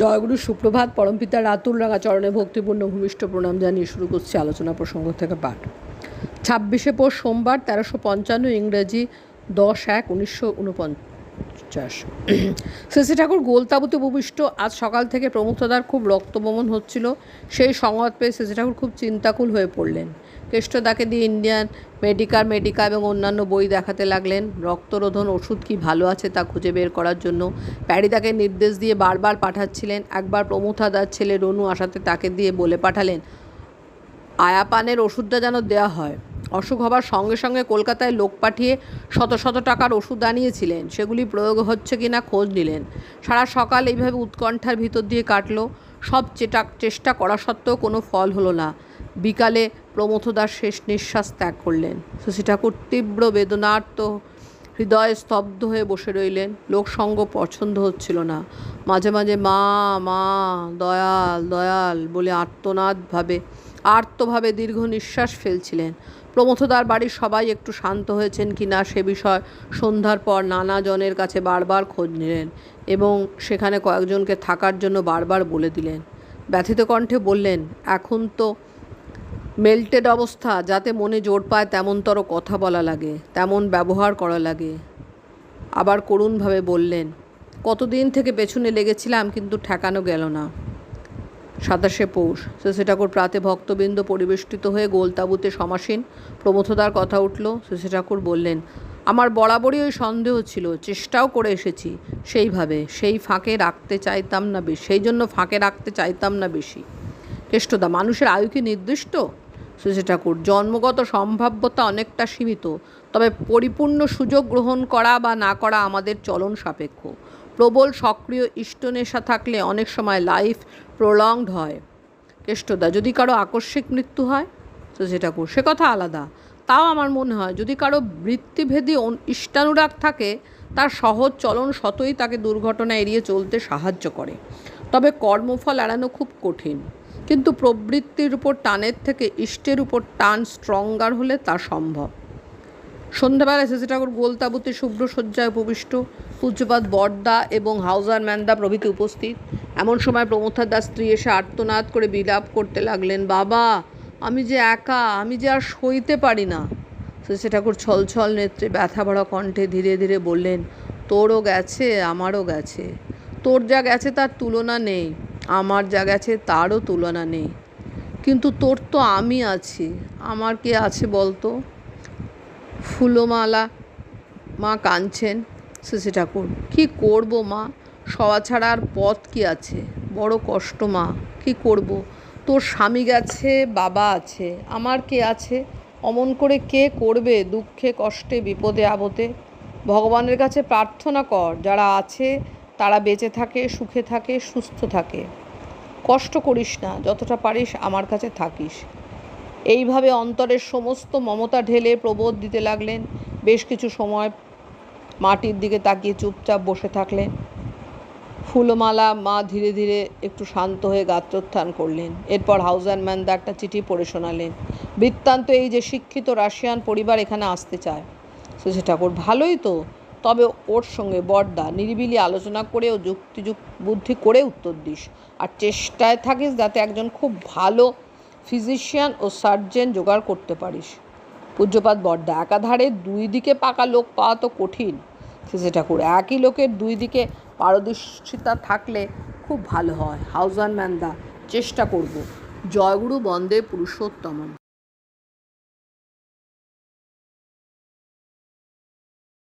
জয়গুরু সুপ্রভাত, পরমপিতা রাতুল রাঙা চরণে ভক্তিপূর্ণ ভূমিষ্ঠ প্রণাম জানিয়ে শুরু করছি আলোচনা প্রসঙ্গ থেকে পাঠ। ছাব্বিশে পৌষ সোমবার তেরোশো পঞ্চান্ন ইংরেজি দশ এক উনিশশো উনপঞ্চাশ শ্রী ঠাকুর গোলতাবুতে ভূমিষ্ঠ আজ সকাল থেকে প্রমুক্তদার খুব রক্তবমন হচ্ছিল। সেই সংবাদ পেয়ে শ্রী ঠাকুর খুব চিন্তাকুল হয়ে পড়লেন। কেষ্টদাকে দিয়ে ইন্ডিয়ান মেডিকার মেডিকা এবং অন্যান্য বই দেখাতে লাগলেন। রক্তরোধন ওষুধ কি ভালো আছে তা খুঁজে বের করার জন্য প্যারিদাকে নির্দেশ দিয়ে বারবার পাঠাচ্ছিলেন। একবার প্রমুথাদার ছেলে রনু আসাতে তাকে দিয়ে বলে পাঠালেন, আয়াপানের ওষুধটা যেন দেওয়া হয়। অসুখ হবার সঙ্গে সঙ্গে কলকাতায় লোক পাঠিয়ে শত শত টাকার ওষুধ আনিয়েছিলেন। সেগুলি প্রয়োগ হচ্ছে কি না খোঁজ নিলেন। সারা সকাল এইভাবে উৎকণ্ঠার ভিতর দিয়ে কাটলো। সব চেটা, চেষ্টা করা সত্ত্বেও কোনো ফল হলো না। বিকালে প্রমথদার শেষ নিঃশ্বাস ত্যাগ করলেন। শশী ঠাকুর তীব্র বেদনার্ত হৃদয়ে স্তব্ধ হয়ে বসে রইলেন। লোকসঙ্গ পছন্দ হচ্ছিল না। মাঝে মাঝে মা মা, দয়াল দয়াল বলে আর্তনাদভাবে আর্তভাবে দীর্ঘ নিঃশ্বাস ফেলছিলেন। প্রমথদার বাড়ির সবাই একটু শান্ত হয়েছেন কি না সে বিষয় সন্ধ্যার পর নানা জনের কাছে বারবার খোঁজ নিলেন এবং সেখানে কয়েকজনকে থাকার জন্য বারবার বলে দিলেন। ব্যথিত কণ্ঠে বললেন, এখন তো মেল্টেড অবস্থা, যাতে মনে জোর পায় তেমনতর কথা বলা লাগে, তেমন ব্যবহার করা লাগে। আবার করুণভাবে বললেন, কতদিন থেকে পেছনে লেগেছিলাম, কিন্তু ঠেকানো গেল না। সাতাশে পৌষ। শ্রী ঠাকুর প্রাতে ভক্তবৃন্দ পরিবেষ্টিত হয়ে গোলতাবুতে সমাসীন। প্রমথদার কথা উঠল শ্রীশ্রী ঠাকুর বললেন, আমার বরাবরই ওই সন্দেহ ছিল, চেষ্টাও করে এসেছি। সেইভাবে, সেই ফাঁকে রাখতে চাইতাম না বেশি সেই জন্য ফাঁকে রাখতে চাইতাম না বেশি। কেষ্টদা, মানুষের আয়ু কি নির্দিষ্ট? শশী ঠাকুর জন্মগত সম্ভাব্যতা অনেকটা সীমিত, তবে পরিপূর্ণ সুযোগ গ্রহণ করা বা না করা আমাদের চলন সাপেক্ষ। প্রবল সক্রিয় ইষ্টনেশা থাকলে অনেক সময় লাইফ প্রলংড হয়। কেষ্টদা, যদি কারও আকস্মিক মৃত্যু হয়? শশী ঠাকুর সে কথা আলাদা। তাও আমার মনে হয়, যদি কারও বৃত্তিভেদী ইষ্টানুরাগ থাকে, তার সহজ চলন শতই তাকে দুর্ঘটনা এড়িয়ে চলতে সাহায্য করে। তবে কর্মফল এড়ানো খুব কঠিন। কিন্তু প্রবৃত্তির উপর টানের থেকে ইষ্টের উপর টান স্ট্রঙ্গার হলে তা সম্ভব। সন্ধ্যাবেলায় শশী ঠাকুর গোলতাবুতে শুভ্র সজ্জায় উপবিষ্ট পূজ্যপাত বর্দা এবং হাউজার ম্যান্দা প্রভৃতি উপস্থিত। এমন সময় প্রমথার দাস স্ত্রী এসে আর্তনাদ করে বিলাপ করতে লাগলেন, বাবা, আমি যে একা, আমি যে আর সইতে পারি না। শশী ঠাকুর ছলছল নেত্রে ব্যথা ভরা কণ্ঠে ধীরে ধীরে বললেন, তোরও গেছে, আমারও গেছে। তোর যা গেছে তার তুলনা নেই। আমার যা গেছে তারও তুলনা নেই। কিন্তু তোর তো আমি আছি। আমার কে আছে বলতো? ফুলমালা মা কাঁদছেন শশী ঠাকুর। কী করব মা? সওয়া ছাড়া আর পথ কি আছে? বড় কষ্ট মা, কী করব? তোর স্বামী গেছে, বাবা আছে। আমার কে আছে? অমন করে কে করবে দুঃখে, কষ্টে, বিপদে, আপদে? ভগবানের কাছে প্রার্থনা কর, যারা আছে তারা বেঁচে থাকে, সুখে থাকে, সুস্থ থাকে। কষ্ট করিস না, যতটা পারিস আমার কাছে থাকিস। এইভাবে অন্তরের সমস্ত মমতা ঢেলে প্রবোধ দিতে লাগলেন। বেশ কিছু সময় মাটির দিকে তাকিয়ে চুপচাপ বসে থাকলেন। ফুলমালা মা ধীরে ধীরে একটু শান্ত হয়ে গাত্রোত্থান করলেন। এরপর হাউস অ্যান্ড ম্যানদা একটা চিঠি পড়ে শোনালেন। বৃত্তান্ত এই যে শিক্ষিত রাশিয়ান পরিবার এখানে আসতে চায়। শশী ঠাকুর, ভালোই তো। তবে ওর সঙ্গে বড়দা নিরিবিলি আলোচনা করে ও যুক্তিযুক বুদ্ধি করে উত্তর দিস। আর চেষ্টায় থাকিস যাতে একজন খুব ভালো ফিজিশিয়ান ও সার্জেন জোগাড় করতে পারিস। পূজ্যপাত বড়দা একাধারে দুই দিকে পাকা লোক পাওয়া তো কঠিন। শেষে ঠাকুর, একই লোকের দুই দিকে পারদর্শিতা থাকলে খুব ভালো হয়। হাউজান ম্যান্দা চেষ্টা করব। জয়গুরু বন্দে পুরুষোত্তমম।